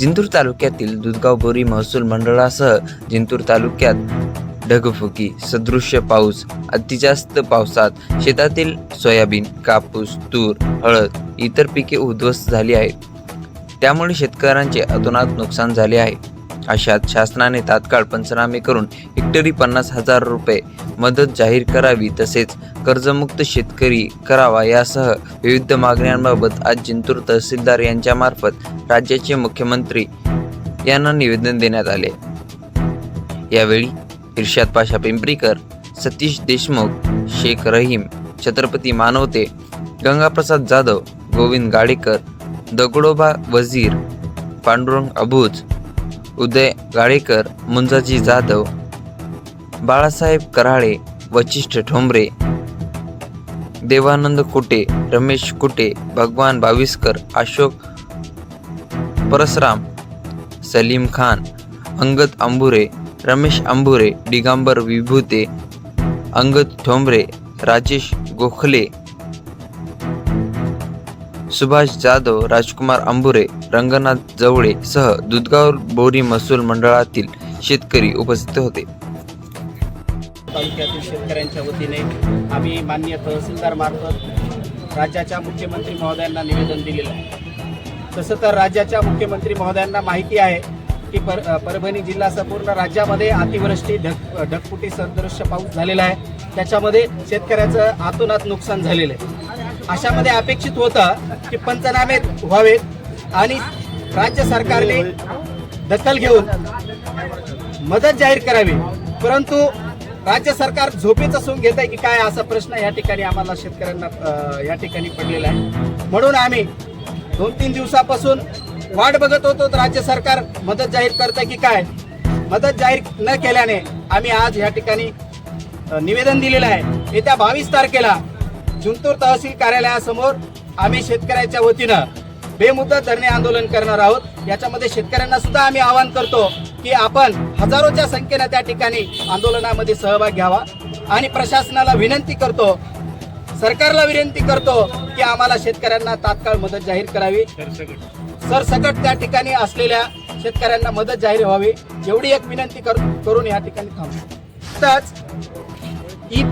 जिंतूर तालुक्यातील दुधगाव बोरी महसूल मंडळासह जिंतूर तालुक्यात ढगफुकी सदृश्य पाऊस अतिजास्त पावसात शेतातील सोयाबीन कापूस तूर हळद इतर पिके उद्ध्वस्त झाली आहेत. त्यामुळे शेतकऱ्यांचे अतोनात नुकसान झाले आहे. अशात शासनाने तात्काळ पंचनामे करून हेक्टरी पन्नास हजार रुपये मदत जाहीर करावी तसेच कर्जमुक्त शेतकरी करावा यासह विविध मागण्यांबाबत आज जिंतूर तहसीलदार यांच्यामार्फत राज्याचे मुख्यमंत्री यांना निवेदन देण्यात आले. यावेळी इर्शाद पाशा पिंपरीकर सतीश देशमुख शेख रहीम छत्रपती मानवते गंगाप्रसाद जाधव गोविंद गाडेकर दगडोबा वजीर पांडुरंग अबूज उदय गाळेकर मुंजाजी जाधव बाळासाहेब कराळे वचिष्ठ ठोंबरे देवानंद कुटे रमेश कुटे भगवान बाविस्कर अशोक परसराम सलीम खान अंगद अंबुरे रमेश अंबुरे डिगांबर विभूते अंगद ठोंबरे राजेश गोखले सुभाष जाधव राजकुमार अंबुरे रंगनाथ जवळे सह दुधगाव बोरी महसूल मंडळातील शेतकरी उपस्थित होते. तालुक्यातील शेतकऱ्यांच्या वतीने आम्ही माननीय तहसीलदार मार्फत राज्याच्या मुख्यमंत्री महोदयांना निवेदन दिलेलं आहे. तसं तर राज्याच्या मुख्यमंत्री महोदयांना माहिती आहे की पर परभणी जिल्हा संपूर्ण राज्यामध्ये अतिवृष्टी ढग ढगफुटी सदृश्य पाऊस झालेला आहे. त्याच्यामध्ये शेतकऱ्याचं आतोनात नुकसान झालेलं आहे. अशामध्ये अपेक्षित होतं की पंचनामे व्हावेत आणि राज्य सरकारने दखल घेऊन मदत जाहीर करावी. परंतु राज्य सरकार झोपेचं असून घेत आहे की काय असा प्रश्न या ठिकाणी आम्हाला शेतकऱ्यांना या ठिकाणी पडलेला आहे. म्हणून आम्ही दोन तीन दिवसापासून वाट बघत होतो तर राज्य सरकार मदत जाहीर करतं की काय? मदत जाहीर न केल्याने आम्ही आज या ठिकाणी निवेदन दिलेलं आहे. येत्या बावीस तारखेला जिंतूर तहसील कार्यालयासमोर आम्ही शेतकऱ्याच्या वतीनं बेमुदत धरणे आंदोलन करणार आहोत. याच्यामध्ये शेतकऱ्यांना सुद्धा आम्ही आवाहन करतो की आपण हजारोच्या संख्येनं त्या ठिकाणी आंदोलनामध्ये सहभाग घ्यावा. आणि प्रशासनाला विनंती करतो सरकारला विनंती करतो की आम्हाला शेतकऱ्यांना तात्काळ मदत जाहीर करावी. सरसकट त्या ठिकाणी असलेल्या शेतकऱ्यांना मदत जाहीर व्हावी. एवढी एक विनंती करून या ठिकाणी थांबतो आताच ई